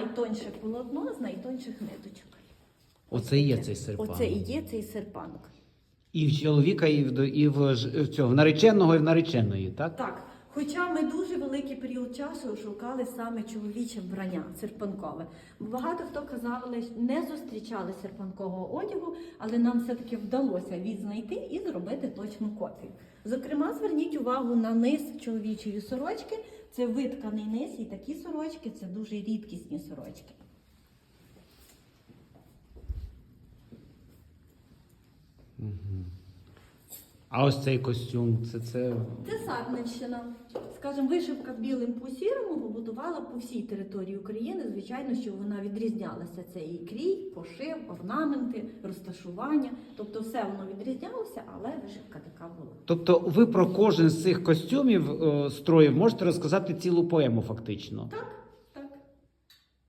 найтоньше полотно з найтонших ниточок. Оце і є цей серпанок. Оце і є цей серпанок. І в чоловіка, і в, і в, в цього, в нареченого, і в нареченої, так? Так, хоча ми дуже великий період часу шукали саме чоловіче вбрання серпанкове. Багато хто казали, що не зустрічали серпанкового одягу, але нам все-таки вдалося відзнайти і зробити точну копію. Зокрема, зверніть увагу на низ чоловічої сорочки. Це витканий низ, і такі сорочки це дуже рідкісні сорочки. А ось цей костюм, це це. Це Сарненщина. Скажімо, вишивка білим по сірому побудувала по всій території України. Звичайно, що вона відрізнялася. Це і крій, пошив, орнаменти, розташування. Тобто все воно відрізнялося, але вишивка така була. Тобто ви про кожен з цих костюмів е, строїв можете розказати цілу поему, фактично. Так,